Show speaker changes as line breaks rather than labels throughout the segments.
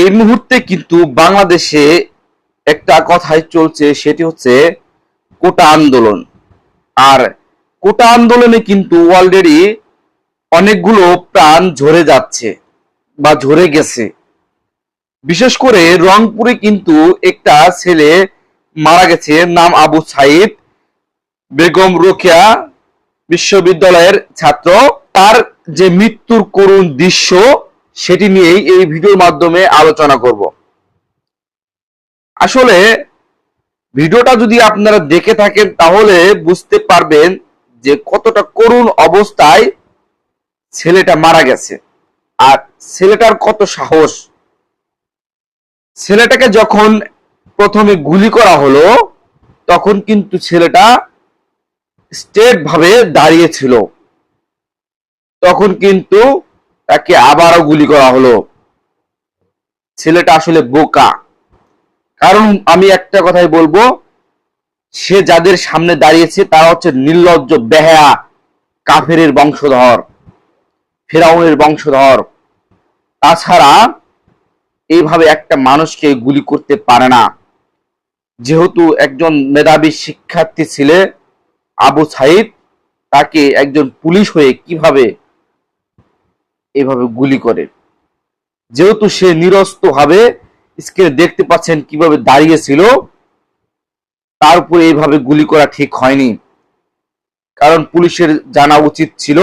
এই মুহূর্তে কিন্তু বাংলাদেশে একটা কথাই চলছে, সেটি হচ্ছে কোটা আন্দোলন। আর কোটা আন্দোলনে কিন্তু অলরেডি অনেকগুলো প্রাণ ঝরে যাচ্ছে বা ঝরে গেছে। বিশেষ করে রংপুরে কিন্তু একটা ছেলে মারা গেছে, নাম আবু সাইদ বেগম রোকেয়া বিশ্ববিদ্যালয়ের ছাত্র। তার যে মৃত্যুর করুণ দৃশ্য সেটি নিয়েই এই ভিডিওর মাধ্যমে আলোচনা করব। আসলে ভিডিওটা যদি আপনারা দেখে থাকেন, তাহলে বুঝতে পারবেন যে কতটা করুণ অবস্থায় ছেলেটা মারা গেছে। আর ছেলেটার কত সাহস। ছেলেটাকে যখন প্রথমে গুলি করা হলো, তখন কিন্তু ছেলেটা স্টেট ভাবে দাঁড়িয়েছিল তখন কিন্তু তাকে আবারও গুলি করা হলো। ছেলেটা আসলে বোকা। কারণ আমি একটা কথাই বলব, সে যাদের সামনে দাঁড়িয়েছে তারা হচ্ছে নির্লজ্জ, বেহায়া, কাফেরের বংশধর, ফেরাউনের বংশধর। তাছাড়া এইভাবে একটা মানুষকে গুলি করতে পারে না। যেহেতু একজন মেধাবী শিক্ষার্থী ছিলে, আবু সাইদ, তাকে একজন পুলিশ হয়ে কীভাবে এভাবে গুলি করে। যেহেতু সে নিরস্ত ভাবে স্ক্রিনে দেখতে পাচ্ছেন কীভাবে দাঁড়িয়েছিল, তার উপরে এইভাবে গুলি করা ঠিক হয়নি। কারণ পুলিশের জানা উচিত ছিল,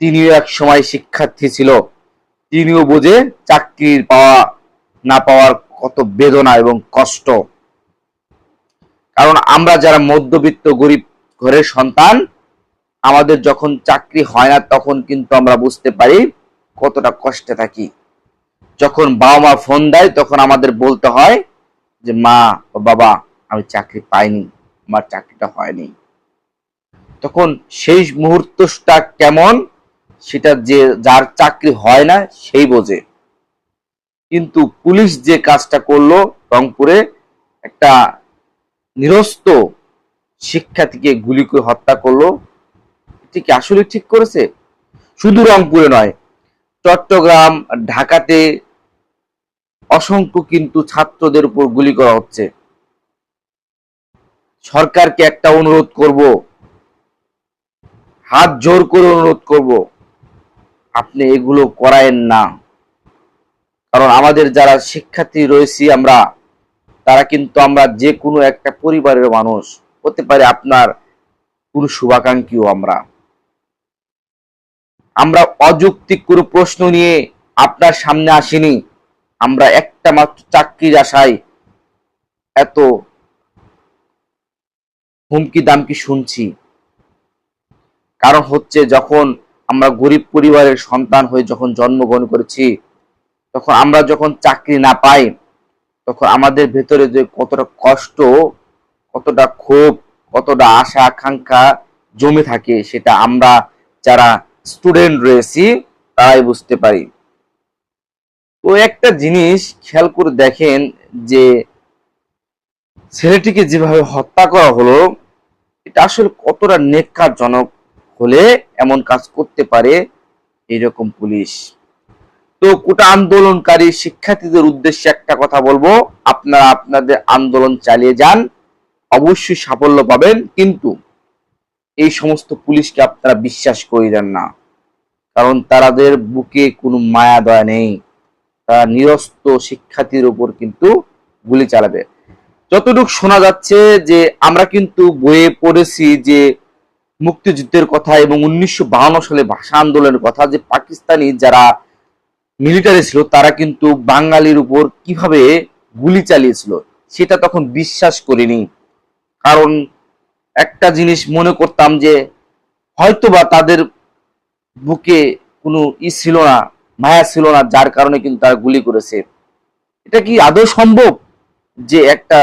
তিনিও এক সময় শিক্ষার্থী ছিল। তিনিও বোঝে চাকরির পাওয়া, না পাওয়ার কত বেদনা এবং কষ্ট। কারণ আমরা যারা মধ্যবিত্ত গরিব ঘরের সন্তান আমাদের যখন চাকরি হয় না, তখন কিন্তু আমরা বুঝতে পারি কতটা কষ্টে থাকি। যখন বাবা মা ফোন দেয়, তখন আমাদের বলতে হয় যে, মা ও বাবা, আমি চাকরি পাইনি, আমার চাকরিটা হয়নি। তখন সেই মুহূর্তটা কেমন, সেটা যে, যার চাকরি হয় না, সেই বোঝে। কিন্তু পুলিশ যে কাজটা করল রংপুরে, একটা নিরস্ত শিক্ষার্থীকে গুলি করে হত্যা করল এটা কি আসলে ঠিক করেছে? শুধু রংপুরে নয়, চট্টগ্রাম, ঢাকাতে অসংখ্য কিন্তু ছাত্রদের উপর গুলি করা হচ্ছে। সরকারকে একটা অনুরোধ করব, হাত জোর করে অনুরোধ করব, আপনি এগুলো করায়েন না। কারণ আমাদের যারা শিক্ষার্থী রয়েছি আমরা, তারা কিন্তু আমরা যে কোনো একটা পরিবারের মানুষ, হতে পারে আপনার কোনো শুভাকাঙ্ক্ষীও আমরা। আমরা অযৌক্তিক কোনো প্রশ্ন নিয়ে আপনার সামনে আসিনি। আমরা একটা মাত্র চাকরির আশায় এত হুমকি দামকি শুনছি। কারণ হচ্ছে যখন আমরা গরিব পরিবারের সন্তান হয়ে যখন জন্মগ্রহণ করেছি, তখন আমরা যখন চাকরি না পাই, তখন আমাদের ভেতরে যে কতটা কষ্ট, কতটা ক্ষোভ, কতটা আশা আকাঙ্ক্ষা জমে থাকে, সেটা আমরা যারা স্টুডেন্ট রয়েছি তারাই বুঝতে পারি। তো একটা জিনিস খেয়াল করে দেখেন যে, ছেলেটিকে যেভাবে হত্যা করা হলো, এটা আসলে কতটা নেককারজনক হলে এমন কাজ করতে পারে এরকম পুলিশ। তো কোটা আন্দোলনকারী শিক্ষার্থীদের উদ্দেশ্যে একটা কথা বলব, আপনারা আপনাদের আন্দোলন চালিয়ে যান, অবশ্যই সাফল্য পাবেন, কিন্তু এই সমস্ত পুলিশকে আপনারা বিশ্বাস করিলেন না। কারণ তাদের বুকে কোনো মায়া, দয়া নেই। তারা নিরস্ত শিক্ষার্থীর উপর কিন্তু গুলি চালাবে। যতটুকু শোনা যাচ্ছে যে, আমরা কিন্তু বইয়ে পড়েছি যে, মুক্তিযুদ্ধের কথা এবং উনিশশো সালে ভাষা আন্দোলনের কথা যে, পাকিস্তানি যারা মিলিটারি ছিল, তারা কিন্তু বাঙালির উপর কীভাবে গুলি চালিয়েছিল, সেটা তখন বিশ্বাস করিনি। কারণ একটা জিনিস মনে করতাম যে হয়তোবা তাদের বুকে কোনো ই ছিল না, মায়া ছিল না, যার কারণে কিন্তু তারা গুলি করেছে। এটা কি আদৌ সম্ভব যে একটা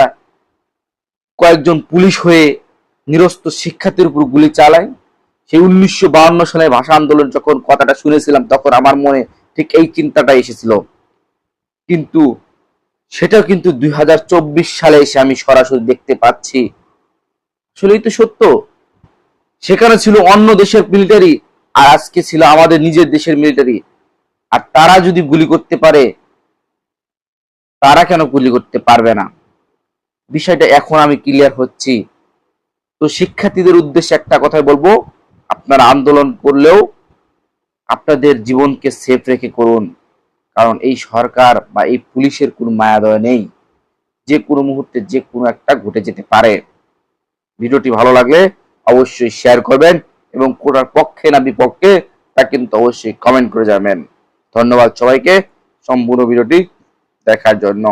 কয়েকজন পুলিশ হয়ে নিরস্ত শিক্ষার্থীর উপর গুলি চালায়? সেই উনিশশো সালে ভাষা আন্দোলন যখন কথাটা শুনেছিলাম, তখন আমার মনে ঠিক এই চিন্তাটা এসেছিল। কিন্তু সেটাও কিন্তু দুই হাজার চব্বিশ সালে এসে আমি সরাসরি দেখতে পাচ্ছি। আসলেই তো সত্য। সেখানে ছিল অন্য দেশের মিলিটারি আর আজকে ছিল আমাদের নিজের দেশের মিলিটারি আর তারা যদি গুলি করতে পারে, তারা কেন গুলি করতে পারবে না? বিষয়টা এখন আমি ক্লিয়ার হচ্ছি। তো শিক্ষার্থীদের উদ্দেশ্যে একটা কথাই বলব, আপনারা আন্দোলন করলেও আপনাদের জীবনকে সেফ রেখে করুন। কারণ এই সরকার বা এই পুলিশের কোনো মায়াদয় নেই। যে কোনো মুহূর্তে যে কোনো একটা ঘটে যেতে পারে। ভিডিওটি ভালো লাগলে অবশ্যই শেয়ার করবেন এবং কোটার পক্ষে না বিপক্ষে তা কিন্তু অবশ্যই কমেন্ট করে যাবেন ধন্যবাদ সবাইকে। সম্পূর্ণ ভিডিওটি দেখার জন্য।